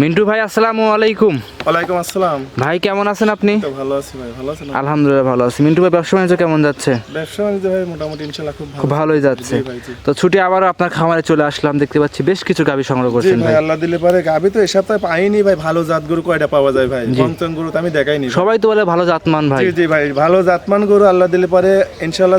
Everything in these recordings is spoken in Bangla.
মিন্টু ভাই আসসালামু আলাইকুম। ওয়ালাইকুম আসসালাম। ভাই কেমন আছেন আপনি? তো ভালো আছি ভাই ভালো আছেন আলহামদুলিল্লাহ ভালো আছি। মিন্টু ভাই ব্যবসা বাণিজ্য কেমন যাচ্ছে? ব্যবসা বাণিজ্য ভাই মোটামুটি ইনশাল্লাহ খুব খুব ভালো ভালোই যাচ্ছে। তো ছুটি আবারও আপনার খামারে চলে আসলাম দেখতে পাচ্ছি বেশ কিছু সংগ্রহ করছেন ভাই আল্লাহ দিলে পারে। গাবি তো এই সপ্তাহে পাইনি ভাই ভালো জাত গরু কয়টা পাওয়া যায় ভাই? পঞ্চম গরু তো আমি দেখাইনি সবাই তো বলে ভালো জাতমান ভাই। জি জি ভাই ভালো জাতমান গরু আল্লাহ দিলে পারে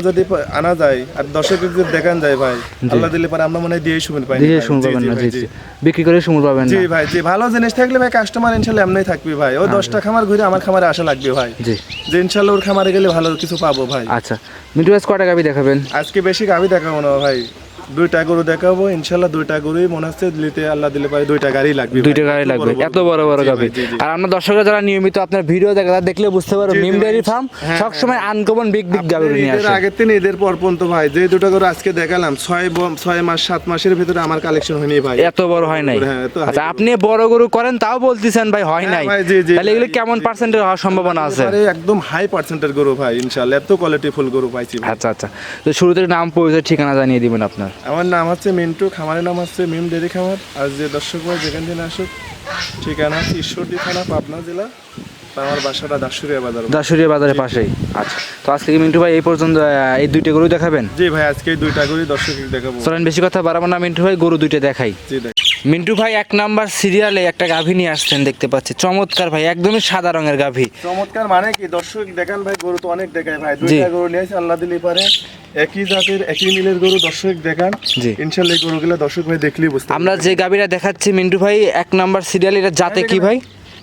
যদি আনা যায় আর দর্শকের যদি দেখান যায় ভাই আল্লাহ দিলে পারে আমরা মনে হয় দিয়েই শুনতে পাই দিয়ে শুনুন পাবেন না জি জি। বিক্রি করে শুনুন পাবেন জি ভাই জি ভালো জিনিস থাকলে ভাই কাস্টমার ইনশাল্লাহ এমনি থাকবে ভাই। ও দশটা খামার ঘুরে আমার খামারে আসা লাগবে ভাই। জি। যে ইনশাল্লাহ ওর খামারে গেলে ভালো কিছু পাবো ভাই। আচ্ছা। মিন্টু ভাই কটা গাভি দেখাবেন? আজকে বেশি গাভি দেখাবো না ভাই। দুইটা গরু দেখাবো ইনশাল্লাহ দুইটা গরুই মনে হচ্ছে দিল্লিতে আল্লাহ দিলে পারে দুইটা গাড়ি লাগবে দুইটা গাড়ি লাগবে। এত বড় বড় জি। আর আমরা দর্শকরা যারা নিয়মিত আপনার ভিডিও দেখে তারা দেখলে বুঝতে পারো মিম ডেয়ারি ফার্ম হ্যাঁ, সবসময় আনকমন বিগ বিগ আপনার নিয়ে আসে। আগের দিন ঈদের পর পর্যন্ত ভাই যে দুটো গরু আজকে দেখালাম ছয় ছয় মাস সাত মাসের ভিতরে আমার কালেকশন হয়নি ভাই। এত বড় হয় নাই। হ্যাঁ, আচ্ছা আপনি বড় গরু করেন তাও বলতেছেন ভাই হয় হ্যাঁ নাই। তাহলে এগুলো কেমন পার্সেন্টের হওয়ার সম্ভাবনা আছে? একদম হাই পার্সেন্টের গরু ভাই ইনশাল্লাহ। এত কোয়ালিটি ফুল গরু পাইছি আচ্ছা আচ্ছা। তো শুরুতে নাম পরিচয় ঠিকানা জানিয়ে দিবেন আপনার। আমার নাম হচ্ছে মিন্টু খামারের নাম হচ্ছে মিম ডেরি খামার। আর যে দর্শক ভাই যেখান থেকে আসুক ঠিকানা হচ্ছে ঈশ্বরদী থানা পাবনা জেলা। আমার বাসাটা দাসুরিয়া বাজার দাসুরিয়া বাজারের পাশেই। আচ্ছা তো আজকে মিন্টু ভাই এই পর্যন্ত এই দুইটা গরু দেখাবেন? জি ভাই আজকে এই দুইটা গরু দর্শক দেখাবো। চলেন বেশি কথা বাড়াবো না মিন্টু ভাই গরু দুইটা দেখাই। জি দেখ। মিন্টু ভাই এক নাম্বার সিরিয়ালে একটা গাভী নিয়ে আসছেন দেখতে পাচ্ছি। চমৎকার ভাই একদমই সাদা রঙের গাভী। চমৎকার মানে কি? দর্শক দেখান ভাই গরু তো অনেক দেখায় ভাই। দুইটা গরু নিয়ে আসে আল্লাহ দিলি পারে। একই জাতের একই মিলের গরু দর্শক দেখান। জি। ইনশাল্লাহ গরুগুলো দর্শক ভাই দেখলেই বুঝতে আমরা যে গাভীটা দেখাচ্ছি মিন্টু ভাই এক নাম্বার সিরিয়াল এটা জাতে কি ভাই?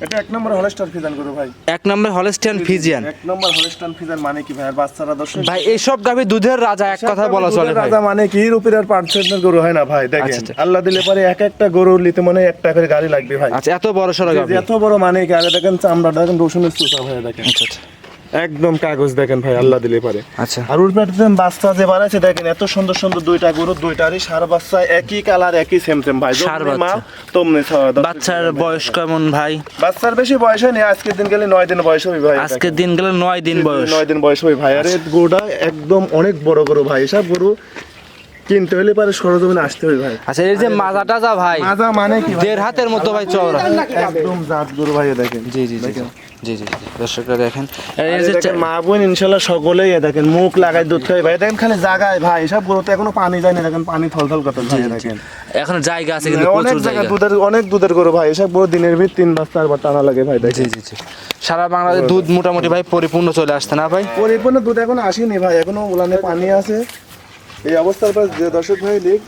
এটা এক নম্বর হলস্টার ফিজান গরু ভাই। এক নাম্বার হলস্টিয়ান ফিজিয়ান। এক নম্বর হলস্টার ফিজান মানে কি ভাই? বাচ্চারা দর্শক ভাই গাভী দুধের রাজা এক কথা বলা চলে ভাই। রাজা মানে কি? রূপের আর পার্সেন্টের গরু হয় না ভাই? দেখেন আচ্ছা, আল্লাহ দিলে পারে এক একটা গরু নিতে মানে একটা করে গাড়ি লাগবে ভাই। আচ্ছা এত বড় সড়ো গাভী। এত বড় মানে কি? আরে দেখেন চামড়া দেখেন রসুনের চুষা ভাই দেখেন। আচ্ছা আচ্ছা। একদম কাগজ দেখেন ভাই আল্লাহ দিলে পারে। আচ্ছা। আর পেটে বাচ্চা যে বাড়াইছে দেখেন এত সুন্দর সুন্দর দুইটা গরু দুইটারই সার বাচ্চা একই কালার একই সেম সেম ভাই সার মা। তমনি। বাচ্চার বয়স কেমন ভাই? বাচ্চার বেশি বয়স হয়নি আজকের দিন গেলে নয় দিন বয়স হবে ভাই। আজকের দিন গেলে নয় দিন বয়স। নয় দিন বয়স হবে ভাই। আরে গরুটা একদম অনেক বড় গরু ভাই। সব গরু কিনতে হলে পারে সরজমিনে আসতে হবে ভাই। আচ্ছা এই যে মাজা টাজা ভাই মাজা মানে কি? দেড় হাতের মতো ভাই চওড়া। একদম জাত গরু ভাই দেখেন। জি জি জি জি দর্শকরা দেখেন। এই যে মা বোন ইনশাল্লাহ সকলেই দেখেন মুখ লাগায় দুধ খাই ভাই। দেখেন খালি জায়গায় ভাই গরুতে এখনও পানি যায় না দেখেন পানি থলথল করতে দেখেন। এখন জায়গা আছে কিন্তু অনেক প্রচুর জায়গা দুধের অনেক দুধের গরু ভাই এসব গরু দিনের ভিতর তিনবার চারবার টানা লাগে ভাই জি দেখেন। জি জি। সারা বাংলাদেশ দুধ মোটামুটি ভাই পরিপূর্ণ চলে আসছে না ভাই? পরিপূর্ণ দুধ এখন আসেনি ভাই এখনও উলানে পানি আছে। এই অবস্থার পর যে দর্শক ভাই লিখ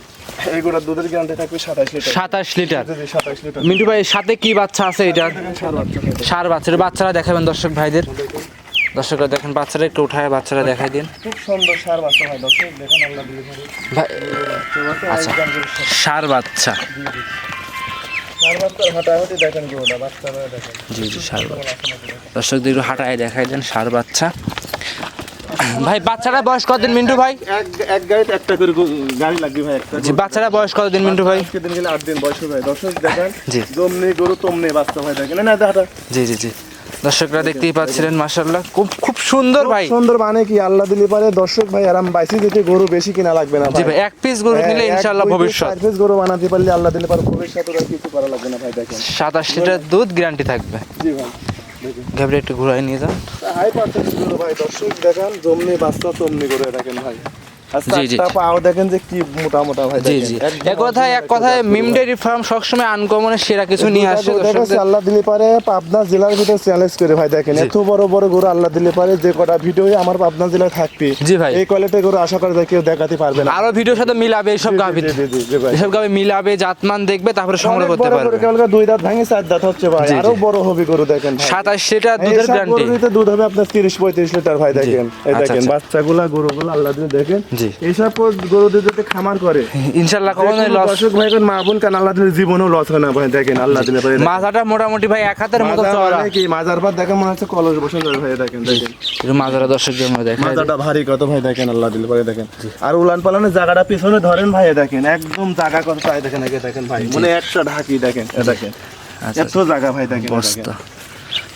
এই গোটা দুধের গ্যারান্টি থাকবে সাতাশ লিটার। সাতাশ লিটার? সাতাশ লিটার। মিন্টু ভাই সাথে কি বাচ্চা আছে এটা? সার বাচ্চারা বাচ্চারা দেখাবেন দর্শক ভাইদের। দর্শকরা দেখেন বাচ্চারা একটু উঠায় বাচ্চারা দেখাই দিন। খুব সুন্দর সার বাচ্চা ভাই দর্শক দেখেন আল্লাহ দিলে ভাই ভাই আচ্ছা সার বাচ্চা। জি জি সার বাচ্চা। দর্শকদের একটু হাঁটায় দেখাই দেন সার বাচ্চা। ভাই বাচ্চারা বয়স কতদিন মিন্টু ভাই? এক এক গাড়িতে একটা করে গাড়ি লাগবে ভাই একটা জি বাচ্চারা বয়স কতদিন মিন্টু ভাই? আজকে দিন গেলে আট দিন বয়স হবে দর্শক দেখেন জি। জমনি গরু তমনি বাচ্চা ভাই দেখেন। না হাঁটা জি জি জি। দর্শকরা দেখতেই পাচ্ছিলেন মাশাল্লাহ খুব খুব সুন্দর ভাই। সুন্দর মানে কি আল্লাহ দিলে পারে। দর্শক ভাই আরাম বাইসি যেতে গরু বেশি কিনা লাগবে না জি ভাই। এক পিস গরু হ্যাঁ, নিলে এক, ইনশাআল্লাহ ভবিষ্যৎ। চার piece গরু বানাতে পারলে আল্লাহ দিলে পারে। ভবিষ্যৎ আর কিছু করা লাগবে না ভাই দেখেন। সাতাশ লিটার দুধ গ্যারান্টি থাকবে। জি ভাই। ঘাবড়ে একটু ঘুরাই নিয়ে যান। হাই পার্সেন্ট গরু ভাই, দর্শক দেখান, জমনি, বাচ্চা, তমনি করে রাখেন ভাই। আর জি, জি। চারটা পাও দেখেন যে কি মোটা মোটা ভাই জি জি। এক কথায় এক কথায় মিম ডেয়ারি ফার্ম সবসময় আনকমনের সেরা কিছু নিয়ে আসে গরু আল্লাহ দিলে পারে পাবনা জেলার ভিতরে চ্যালেঞ্জ করে ভাই দেখেন। এত বড় বড় গরু আল্লাহ দিলে পারে যে কটা ভিডিও আমার পাবনা জেলায় থাকবে। জি ভাই। এই কোয়ালিটির গরু আশা করে কেউ দেখাতে পারবে না। আরও ভিডিওর সাথে মিলাবে এইসব গাভি গাভি জাতমান দেখবে তারপরে সংগ্রহ করতে পারবে। কেবল দুই দাঁত ভাঙে চার দাঁত হচ্ছে ভাই। জি, জি। আরও বড় হবে গরু দেখেন ভাই। সাতাশ লিটার দুধের গ্যারান্টি দুধ হবে আপনার তিরিশ পঁয়ত্রিশ লিটার ভাই দেখেন। এই আচ্ছা, দেখেন আচ্ছা। বাচ্চাগুলা গরুগুলো আল্লাহ দিলে দেখেন জি। এইসব গরু যদি খামার করে। ইনশাল্লাহ যেকোনো লস দর্শক ভাই মা বোন কান আল্লাহ দিলে জীবনেও লস হয় না ভাই দেখেন আল্লাহ দিলে পারে মাথাটা মোটামুটি ভাই এক হাতের মতো চওড়া। কি মাজার পর দেখে মনে হচ্ছে কলস বসে যাবে ভাই দেখেন দেখেন। একটু মাজারা দর্শকদের মধ্যে দেখাই দিই। মাজাটা ভারী কত ভাই দেখেন আল্লাহ দিলে পারে দেখেন। আর উলান পালানের জায়গাটা পিছনে ধরেন ভাই দেখেন একদম জায়গা কত চাই দেখেন একে দেখেন ভাই মানে একটা ঢাকি দেখেন দেখেন। আচ্ছা, এত জায়গা ভাই দেখেন বস্তা দেখেন।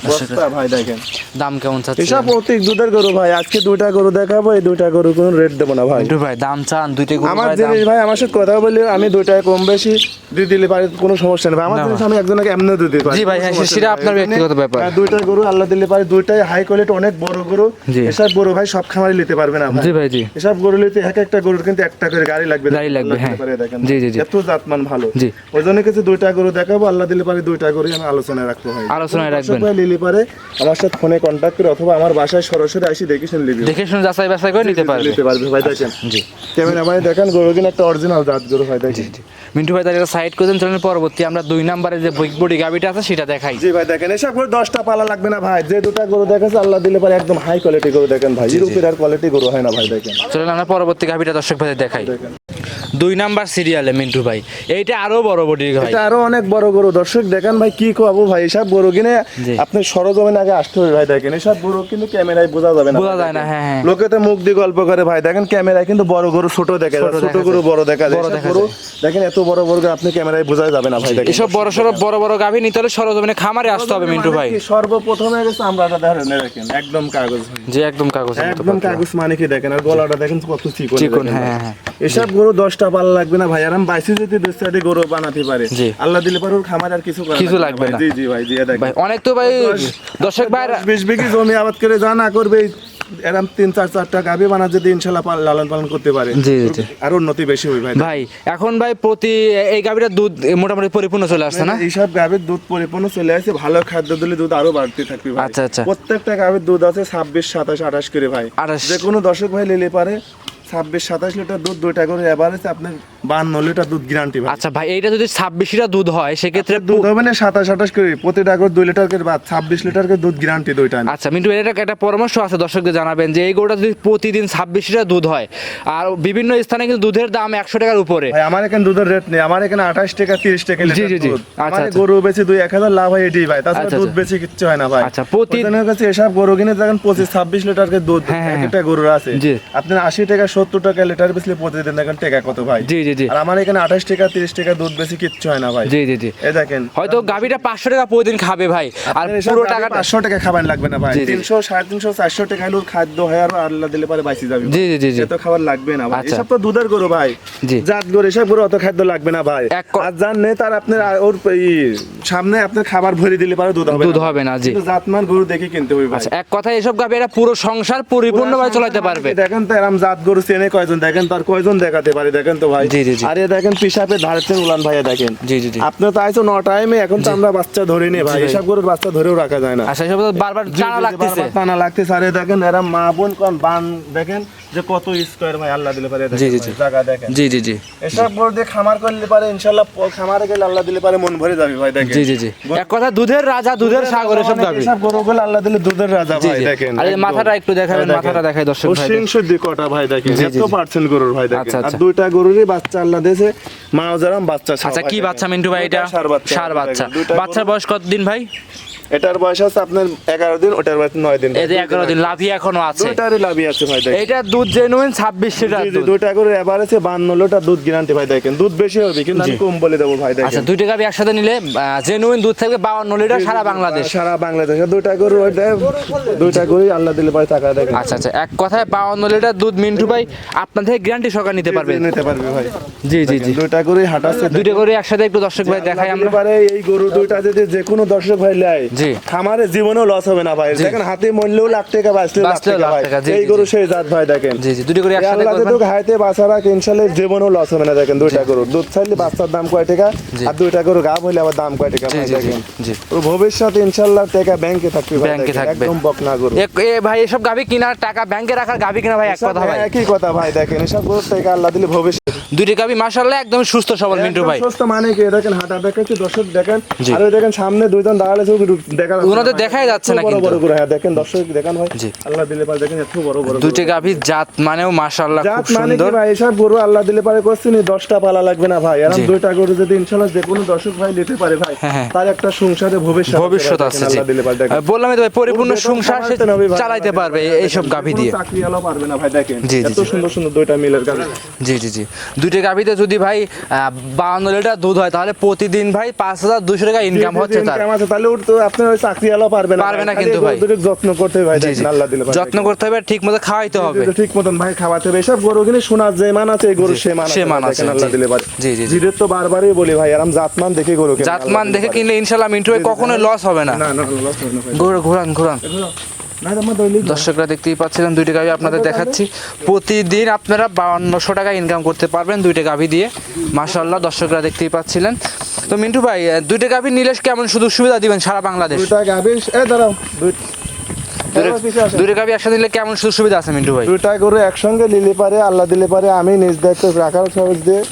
বস্তা ভাই দেখেন। দাম কেমন চাচ্ছে এসব প্রতীক দুধের গরু ভাই আজকে দুইটা গরু দেখাবো এই দুইটা গরু কোনো রেট দেবো না ভাই। ভাই দাম চান দুইটা গরু আমার জিনিস ভাই আমার সাথে কথা বলি আমি দুইটায় কম বেশি দিয়ে দিলে পারি কোনো সমস্যা নেই। আমার জিনিস আমি একজনকে এমনি দিতে পারি জি ভাই, হ্যাঁ, সেটা আপনার ব্যক্তিগত ব্যাপার। হ্যাঁ, দুইটা গরু আল্লাহ দিলে পারে দুইটাই হাই কোয়ালিটি অনেক বড় গরু। এসব গরু ভাই সব খামারে নিতে পারবে না জি ভাই জি। এসব গরু নিতে এক একটা গরুর কিন্তু একটা করে গাড়ি লাগবে। গাড়ি লাগবে, হ্যাঁ। জি, জি, জি। এত জাতমান ভালো। জি। ওই জন্য কিছু দুইটা গরু দেখাবো আল্লাহ দিলে পারে দুইটা গরু আমি আলোচনায় ভাই। আলোচনায় রাখবেন। লিলি পারে আমার সাথে ফোনে কন্ট্যাক্ট করে অথবা আমার বাসায় সরাসরি আসি দেখে শুনে লিবি দেখে শুনে যাচাই বাছাই করে নিতে পারবে। নিতে পারবে ভাই দেখেন। জি। ক্যামেরা ভাই দেখেন গরু কিনা একটা অরিজিনাল জাত গরু ভাই দেখেন। মিন্টু ভাই তাহলে সাইড করে দেন চলেন পরবর্তী। আমরা দুই নাম্বারে যে বিগ বডি গাবিটা আছে সেটা দেখাই। জি ভাই দেখেন এসব করে দশটা পালা লাগবে না ভাই। যে দুটা গরু দেখাচ্ছে আল্লাহ দিলে পারে একদম হাই কোয়ালিটি গরু দেখেন ভাই। ইউরোপের আর কোয়ালিটি গরু হয় না ভাই দেখেন। চলেন আমরা পরবর্তী গাবিটা দর্শক ভাই দেখাই। দেখেন। দুই নাম্বার সিরিয়ালে মিন্টু ভাই। এইটা আরও বড় বডির ভাই। এটা আরও অনেক বড় গরু। দর্শক দেখেন ভাই কি খাব ভাই এসব গরু কিনে আপনি সরজমিন আগে আসতে হবে ভাই দেখেন এসব গরু কিন্তু ক্যামেরায় বোঝা যাবে না বোঝা যায় না, হ্যাঁ, হ্যাঁ। লোকে তো মুখ দিয়ে গল্প করে ভাই দেখেন ক্যামেরায় কিন্তু বড় গরু ছোট দেখা যায় ছোট গরু বড় দেখা যায়। বড় গরু দেখেন এত বড় বড় আপনি ক্যামেরায় বোঝা যাবে না ভাই দেখেন। এসব বড় সড়ো বড় বড় গাভি নিতে হলে সরজমিনে খামারে আসতে হবে মিন্টু ভাই। মানে সর্বপ্রথমে গেছে আমরা ধরেন দেখেন একদম কাগজ। যে একদম কাগজ একদম কাগজ মানে কি দেখেন? আর গলাটা দেখেন কত চিকন চিকন, হ্যাঁ, হ্যাঁ। এসব গরু দশটা পাল্লা লাগবে না ভাই আর আমি বাইসে যদি দশ চারটি গরু বানাতে পারে আল্লাহ দিলে পারে ওর খামার আর কিছু কিছু লাগবে না। জি জি ভাই জি ভাই অনেক তো ভাই দর্শক ভাই বিশ বিঘি জমি আবাদ করে যা না করবে তিন চার চারটা গাভি বানা যদি ইনশাল্লাহ লালন পালন করতে পারে। জি, জি। আর উন্নতি বেশি হবে ভাই। ভাই এখন ভাই প্রতি এই গাভিটার দুধ মোটামুটি পরিপূর্ণ চলে আসছে না? এইসব গাভীর দুধ পরিপূর্ণ চলে আসে ভালো খাদ্য দিলে দুধ আরও বাড়তে থাকবে ভাই। আচ্ছা, আচ্ছা। প্রত্যেকটা গাভীর দুধ আছে ছাব্বিশ সাতাশ আঠাশ করে ভাই। 28 যে কোনো দর্শক ভাই নিলে পারে ছাব্বিশ সাতাশ লিটার দুধ দুইটা করে এভারেজ আপনার বান্ন লিটার দুধ গ্যারান্টি আচ্ছা ভাই এইটা যদি ছাব্বিশ লিটার দুধ হয় সেক্ষেত্রে দুধ হবে না সাতাশ আঠাশ করে প্রতিটা করে দুই লিটার করে বা ছাব্বিশ লিটার করে দুধ গ্যারান্টি দুইটা আচ্ছা মিন্টু এটা একটা পরামর্শ আছে দর্শকদের জানাবেন যে এই গরুটা যদি প্রতিদিন ছাব্বিশ লিটার দুধ হয় আর বিভিন্ন স্থানে কিন্তু দুধের দাম একশো টাকার উপরে আমার এখানে দুধের রেট নেই আমার এখানে আঠাশ টাকা তিরিশ টাকা জি, জি, জি। আচ্ছা, আচ্ছা। গরু বেশি দুই এক হাজার লাভ হয় এটি ভাই তাছাড়া আচ্ছা, দুধ আচ্ছা। বেশি কিচ্ছু হয় না ভাই আচ্ছা, প্রতি- ওজনের কাছে এসব গরু কিনে দেখেন পঁচিশ ছাব্বিশ লিটার করে দুধ হ্যাঁ, হ্যাঁ, একটা গরুর আছে। আপনার আশি টাকা সত্তর টাকা লিটার বেশি প্রতিদিন দেখেন টাকা কত ভাই? জি জি জি। আর আমার এখানে আঠাশ টাকা তিরিশ টাকা দুধ বেশি কিচ্ছু হয় না ভাই। জি জি জি। এ দেখেন। হয়তো গাভিটা পাঁচশো টাকা প্রতিদিন খাবে ভাই আর পুরো টাকাটা পাঁচশো টাকা খাবার লাগবে না ভাই। তিনশো সাড়ে তিনশো চারশো টাকা হলো খাদ্য হয় আর আল্লাহ দিলে পারে বাইসি যাবে জি, জি, জি, খাবার লাগবে না ভাই। আচ্ছা। এসব তো দুধের গরু ভাই। জাত গরু এসব গরু অত খাদ্য লাগবে না ভাই। আর যার নেই তার আপনার ওর সামনে আপনার খাবার ভরে দিলে পারে দুধ হবে দুধ হবে না, জি। জাতমান গরু দেখে কিনতে হবে ভাই। আচ্ছা এক কথা এসব গাভি এরা পুরো সংসার পরিপূর্ণভাবে চলাতে পারবে। দেখেন তো এরম জাত গরু চেনে কয়জন? দেখেন তার কয়জন দেখাতে পারে? দেখেন তো ভাই। জি, জি। আরে দেখেন পিসাপে ধারছেন উলান ভাইয়া দেখেন। জি জি জি। আপনি তো আইছো ন টাইমে এখন তো আমরা বাচ্চা ধরে নি ভাই। ভাই। এসব গরুর বাচ্চা ধরেও রাখা যায় না। আচ্ছা এসব বারবার টানা লাগতেছে। টানা লাগতেছে। আরে দেখেন এরা মা বোন কোন বান দেখেন যে কত স্কোয়ার ভাই আল্লাহ দিলে পারে জি, জি। জায়গা দেখেন। জি জি জি। এসব গরু দিয়ে খামার করলে পারে ইনশাল্লাহ প- খামারে গেলে আল্লাহ দিলে পারে মন ভরে যাবে ভাই দেখেন। জি জি জি। এক কথা দুধের রাজা দুধের সাগর এসব অনেক গাভি এসব গরু গুলো আল্লাহ দিলে দুধের রাজা ভাই দেখেন আরে মাথাটা একটু দেখাবেন, মাথাটা দেখায় দর্শক ভাইদের। শিং কটা ভাই দেখেন। এত পার্সেন্ট গরুর ভাই দেখেন। আচ্ছা, আর আচ্ছা। দুইটা গরুরই বাচ্চা আল্লাহ দিয়েছে। মা বাচ্চা আচ্ছা কি বাচ্চা মিন্টু ভাই এটা? বাচ্চা সার বাচ্চা। বাচ্চার বয়স কতদিন ভাই? এটার বয়স আছে আপনার এগারো দিন ওটার বয়স নয় দিন। এই যে এগারো দিন লাভি এখনও আছে। দুইটারই লাভই আছে ভাই দেখেন। এইটা দুধ জেনুইন ছাব্বিশ লিটার দুইটা করে এভারেজে বান্ন লিটার দুধ গ্যারান্টি ভাই দেখেন। দুধ বেশি হবে কিন্তু আমি কম বলে দেবো ভাই আচ্ছা দেখেন দুইটা গাভি একসাথে নিলে জেনুইন দুধ থাকবে বাউন্ন লিটার সারা বাংলাদেশ। সারা বাংলাদেশে দুইটা গরু ওইটা দুইটা গরু আল্লাহ দিলে ভাই টাকা দেখেন আচ্ছা আচ্ছা এক কথায় বাউন্ন লিটার দুধ মিন্টু ভাই আপনার থেকে গ্যারান্টি সহকারে নিতে পারবে। নিতে পারবে ভাই। জি জি জি। দুইটা গরুই হাঁটাচ্ছে দুইটা করে একসাথে একটু দর্শক ভাই দেখাই আমরা। এই গরু দুইটা যদি যে কোনো দর্শক ভাই লাই জি। খামারে জীবনেও লস হবে না ভাই। দেখেন হাতে মরলেও লাখ টাকা বাঁচলেও লাখ টাকা ভাই। এই গরু সেই জাত ভাই দেখেন। জি জি দুটো করে একসাথে করবেন। যদি হাইতে বাচ্চা রাখ ইনশাল্লাহ জীবনেও লস হবে না দেখেন দুইটা গরু দুধ ছাড়লে বাচ্চার দাম কয় টাকা? আর দুইটা গরু গাব হইলে আবার দাম কয় টাকা ভাই দেখেন। জি। তো ভবিষ্যতে ইনশাল্লাহ টাকা ব্যাংকে থাকবে ব্যাংকে থাকবে। একদম বকনা গরু। এ- ভাই এসব গাভি কিনার টাকা ব্যাংকে রাখার গাভি কিনা ভাই এক কথা ভাই একই কথা ভাই দেখেন এসব গরুর টাকা আল্লাহ দিলে ভবিষ্যৎ। দুইটি গাভি মাশাআল্লাহ একদম সুস্থ সবল মিন্টু ভাই। সুস্থ মানে কি দেখেন হাঁটা দেখাচ্ছি দর্শক দেখেন। আর দেখেন সামনে দুইজন দাঁড়ালে ওনাদের দেখাই যাচ্ছে না এত বড় বড় হ্যাঁ দেখেন দর্শক দেখেন ভাই। আল্লাহ দিলে পারে দেখেন এত বড় বড় দুইটি গাভি জাত মানেও মাশাআল্লাহ খুব জাত মানে কি সুন্দর। ভাই এসব গরু আল্লাহ দিলে পারে করছি নি পালা লাগবে না ভাই। এরকম দুইটা গরু যদি ইনশাল্লাহ যে কোনো দর্শক ভাই নিতে পারে ভাই হ্যাঁ, হ্যাঁ। তার একটা সংসারে ভবিষ্যৎ ভবিষ্যৎ আছে জি। আল্লাহ দিলে পারে দেখেন। আহ, তো ভাই পরিপূর্ণ সংসার সে চালাইতে পারবে এই- এইসব গাভি দিয়ে। চাকরি আলো পারবে না ভাই দেখেন। জি, জি, এত জি। সুন্দর সুন্দর দুইটা মিলের গাভি। জি জি জি। দুইটি গাভিতে যদি ভাই বাউন্ন লিটার দুধ হয় তাহলে প্রতিদিন ভাই পাঁচ হাজার দুশো টাকা ইনকাম হচ্ছে তার। ইনকাম আছে তাহলে ওর তো আপনি আপনার ওই পারবে না পারবে না কিন্তু ভাই। যত্ন করতে হবে ভাই আল্লাহ দিলে যত্ন করতে হবে ঠিক মতো খাওয়াইতে হবে। ঠিক মতন ভাই খাওয়াতে হবে। এসব গরু কিনে শোনা যে মান আছে এই গরু সে মান সে আছে মান আছে, আল্লাহ দিলে ভাই জি, জি। জিদের তো বারবারই বলি ভাই আরাম জাতমান দেখে গরু জাতমান দেখে কিনলে ইনশাআল্লাহ মিন্টু ভাই কখনো লস হবে না। না না লস হবে না ঘুরান ঘুরান। দর্শকরা দেখতেই পাচ্ছিলেন দুইটা গাভি আপনাদের দেখাচ্ছি। প্রতিদিন আপনারা বাউন্নশো টাকা ইনকাম করতে পারবেন দুইটা গাভি দিয়ে। মাশাল্লাহ দর্শকরা দেখতেই পাচ্ছিলেন। তো মিন্টু ভাই দুইটা গাভি নিলে কেমন সুযোগ সুবিধা দিবেন সারা বাংলাদেশ? দুইটা এ দাঁড়াও গাভি একসাথে নিলে কেমন সুযোগ সুবিধা আছে মিন্টু ভাই? দুইটা গরু একসঙ্গে নিলে পারে আল্লাহ দিলে পারে আমি নিজ দায়িত্ব রাখার খরচ দিয়ে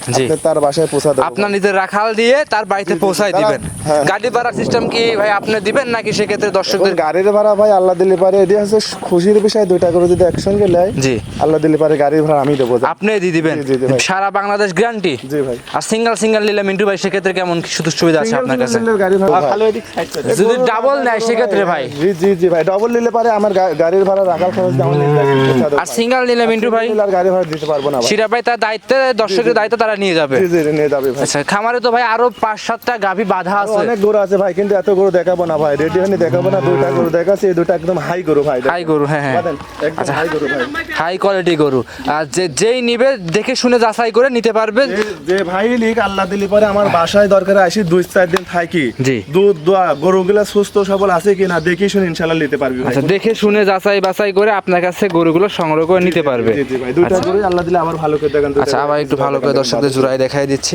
আপনি তার বাসায় পৌঁছা দেবো আপনার নিজের রাখাল দিয়ে তার বাড়িতে পৌঁছায় দিবেন। হ্যাঁ। গাড়ি ভাড়ার সিস্টেম কি ভাই আপনি দিবেন নাকি সেক্ষেত্রে দর্শকদের গাড়ির ভাড়া ভাই আল্লাহ দিলে পারে। এটি হচ্ছে খুশির বিষয় দুইটা গরু যদি একসঙ্গে নেয় জি। আল্লাহ দিলে পারে গাড়ির ভাড়া আমি দেবো। আপনি দিয়ে দিবেন। সারা বাংলাদেশ গ্যারান্টি জি ভাই। আর সিঙ্গেল সিঙ্গেল নিলে মিন্টু ভাই সেক্ষেত্রে কেমন কি সুযোগ সুবিধা আছে আপনার কাছে? ভাড়া যদি ডাবল নেয় সেক্ষেত্রে ভাই। জি জি জি ভাই। ডবল নিলে পারে আমার গাড়ির ভাড়া রাখার খরচ দেবো আর সিঙ্গেল নিলে মিন্টু ভাই? আর গাড়ি ভাড়া দিতে পারব না সেটা ভাই তার দায়িত্বে দর্শকের দায়িত্ব তারা নিয়ে যাবে? জি জি নিয়ে যাবে ভাই। আচ্ছা খামারে তো ভাই আরও পাঁচ সাতটা গাভি বাধা আছে। অনেক গরু আছে ভাই কিন্তু এত গরু দেখাবো না ভাই। রেডি হয়নি দেখাবো না দুইটা গরু দেখাচ্ছি এই দুটা একদম হাই গরু ভাই হাই গরু হ্যাঁ হ্যাঁ। একদম হাই গরু ভাই। হাই কোয়ালিটি গরু। আর যে যেই নিবে দেখে শুনে যাচাই করে নিতে পারবে। যে- ভাই লিখ আল্লাহ দিলি পরে আমার বাসায় দরকার আসি দুই চার দিন থাকি। জি। দুধ দোয়া গরুগুলা সুস্থ সবল আছে কিনা দেখি শুনে ইনশাল্লাহ নিতে পারবে আচ্ছা দেখে শুনে যাচাই বাছাই করে আপনার কাছে গরুগুলো সংগ্রহ করে নিতে পারবে। জি জি ভাই দুইটা গরু আল্লাহ দিলে আবার ভালো করে দেখেন আচ্ছা আবার একটু ভালো করে দর্শকদের জোড়ায় দেখাই দিচ্ছি।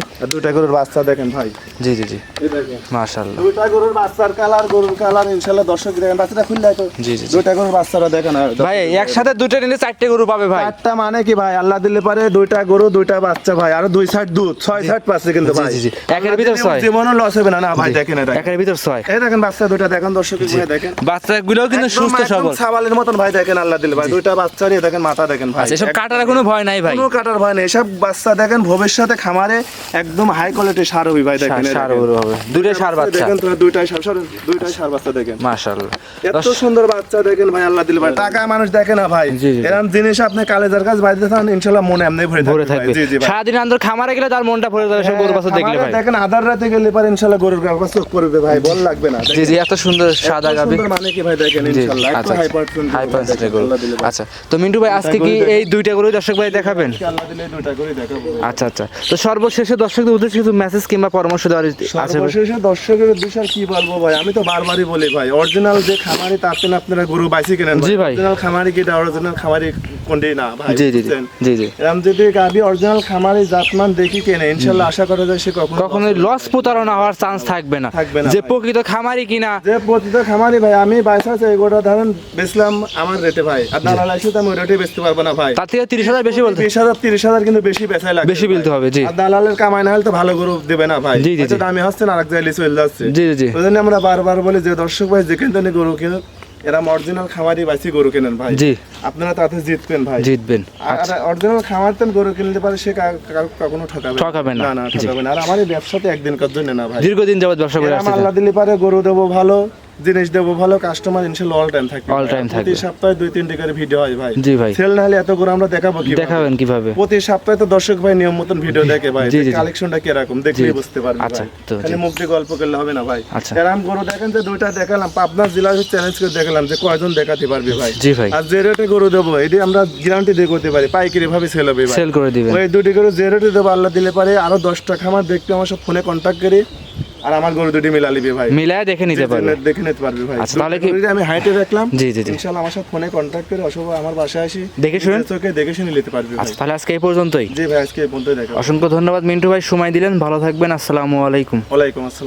গরুর বাচ্চা দেখেন ভাই। জি জি জি। এই দেখেন। মাশাআল্লাহ। দুইটা গরুর বাচ্চার কালার গরুর কালার ইনশাল্লাহ দর্শক দেখেন বাচ্চাটা খুললে তো জি, জি, গরুর বাচ্চারা দেখেন ভাই একসাথে দুটো নিলে চারটে গরু পাবে ভাই। চারটা মানে কি ভাই? আল্লাহ দিলে পারে দুইটা গরু দুইটা বাচ্চা ভাই। আর দুই সাইড দুধ ছয় সাইড পাচ্ছে কিন্তু ভাই। জি, জি। একের ভিতর ছয়। জীবনও লস হবে না। না ভাই দেখেন এটা। একের ভিতর ছয়। এই দেখেন বাচ্চা দুইটা দেখেন দর্শক দেখেন। বাচ্চাগুলোও কিন্তু সুস্থ সবল। ছাবালের মতন ভাই দেখেন আল্লাহ দিলে ভাই। দুইটা বাচ্চা নিয়ে দেখেন মাথা দেখেন ভাই। আচ্ছা এসব কাটার কোনো ভয় নাই ভাই। কোনো কাটার ভয় নেই। এসব বাচ্চা দেখেন ভবিষ্যতে খামারে একদম হাই কোয়ালিটি সার হবে ভাই দেখেন সার হবে দুটোই সার বাচ্চা। দেখেন তো দুইটাই সার সার দুইটাই সার বাচ্চা দেখেন। মাশাআল্লাহ। এত সুন্দর বাচ্চা দেখেন ভাই আল্লাহ দিলে ভাই। টাকা মানুষ দেখে না ভাই। এরকম জিনিস আপনি কালেজার কাজ বাড়িতে থাকেন ইনশাল্লাহ মনে এমনি ভরে থাকবে জি জি ভাই। সারাদিন আন্দর খামারে গেলে তার মনটা ভরে যাবে সব গরু বাচ্চা দেখলে ভাই। দেখেন আধার রাতে গেলে পারে ইনশাল্লাহ গরুর কাগজ চোখ করবে ভাই বল লাগবে না। জি জি এত সুন্দর সাদা গাবি সুন্দর মানে কি ভাই দেখেন আচ্ছা হাই পার্সেন্ট হাই পার্সেন্টের গরু। আচ্ছা তো মিন্টু ভাই আজকে কি এই দুইটা গরু দর্শক ভাই দেখাবেন? আল্লাহ দিলে দুইটা করে দেখাবো। আচ্ছা। আচ্ছা তো সর্বশেষে দর্শকদের উদ্দেশ্যে কিছু মেসেজ কিংবা পরামর্শ দেওয়ার আছে সর্বশেষে দর্শকের উদ্দেশ্যে আর কি বলব ভাই? আমি তো বারবারই বলি ভাই অরিজিনাল যে খামারি তার জন্য আপনারা গরু বাইসি কেনেন জি ভাই। অরিজিনাল খামারি কি অরিজিনাল খামারি কোনটি না ভাই জি জি জি। জি জি। এরকম যদি গাবি অরিজিনাল খামারি জাতমান দেখি কেনে ইনশাল্লাহ আশা করা যায় সে কখনো কখনোই লস প্রতারণা হওয়ার চান্স থাকবে না। থাকবে না যে প্রকৃত খামারি কিনা। যে প্রতিটা খামারি ভাই আমি বাইসা আছে এগুলো ধরেন বেচলাম আমার রেটে ভাই। আর দালাল আসে তো আমি ওই রেটে বেচতে পারব না ভাই। তার থেকে তিরিশ হাজার বেশি বলতে। বিশ হাজার তিরিশ হাজার কিন্তু বেশি বেচাই লাগবে বেশি। বলতে হবে, জি। আর দালালের কামাই না হলে তো ভালো গরু দেবে না ভাই। জি, জি, দামি হচ্ছে না আরেক জায়গায় চলে যাচ্ছে। জি জি জি। ওই জন্য আমরা বারবার বলি যে দর্শক ভাই যেখান থেকে গরু কিনুন এরা অরিজিনাল খামারি বাইসি গরু কেনেন ভাই। জি। আপনারা তাতে জিতবেন ভাই। জিতবেন। আর অরিজিনাল খামার তেন গরু কিনতে পারে সে কখনো ঠকাবে ঠকাবে না। না। ঠকাবে না। আর আমার এই ব্যবসাতে একদিনকার জন্য না ভাই। দীর্ঘদিন যাবত ব্যবসা করে আসছে আল্লাহ দিলে পারে গরু দেবো ভালো। জিনিস দেবো ভালো কাস্টমার ইনশাল্লাহ অল টাইম থাকবে। All ভাই। time প্রতি সপ্তাহে দুই তিনটে করে ভিডিও হয় ভাই। জি ভাই। সেল না হলে এত করে আমরা দেখাবো কি দেখাবেন কীভাবে? প্রতি সপ্তাহে তো দর্শক ভাই নিয়ম মতন ভিডিও দেখে ভাই। কালেকশনটা কীরকম দেখলেই বুঝতে পারবে আচ্ছা, তো খালি মুখ দিয়ে গল্প করলে হবে না ভাই। আচ্ছা। এরকম গরু দেখেন যে দুইটা দেখালাম পাবনা জেলার চ্যালেঞ্জ করে দেখালাম যে কয়জন দেখাতে পারবে ভাই। জি ভাই। আর যে রেটে গরু দেবো এটি আমরা গ্যারান্টি দিয়ে করতে পারি। পাইকারি ভাবে সেল হবে ভাই। সেল করে দিবেন। ওই দুটি গরু যে রেটে দেবো আল্লাহ দিলে পারে। আরও দশটা খামার দেখতে আমার সব ফোনে কন্ট্যাক্ট করি। আর আমার গরু দুটি মিলা লিবি ভাই। মিলায় দেখে নিতে পারবে। দেখে নিতে পারবে ভাই। আচ্ছা, তাহলে কি- আমি হাইটে রাখলাম জি, জি। ইনশাআল্লাহ আমার সাথে ফোনে কন্ট্যাক্ট করে অসব আমার বাসায় আসি দেখে শুনে? তোকে দেখে শুনে নিতে পারবে ভাই। আচ্ছা তাহলে আজকে এই পর্যন্তই। জি ভাই আজকে এই পর্যন্তই দেখা অসংখ্য ধন্যবাদ মিন্টু ভাই সময় দিলেন ভালো থাকবেন আসসালামু আলাইকুম। ওয়ালাইকুম আসসালাম।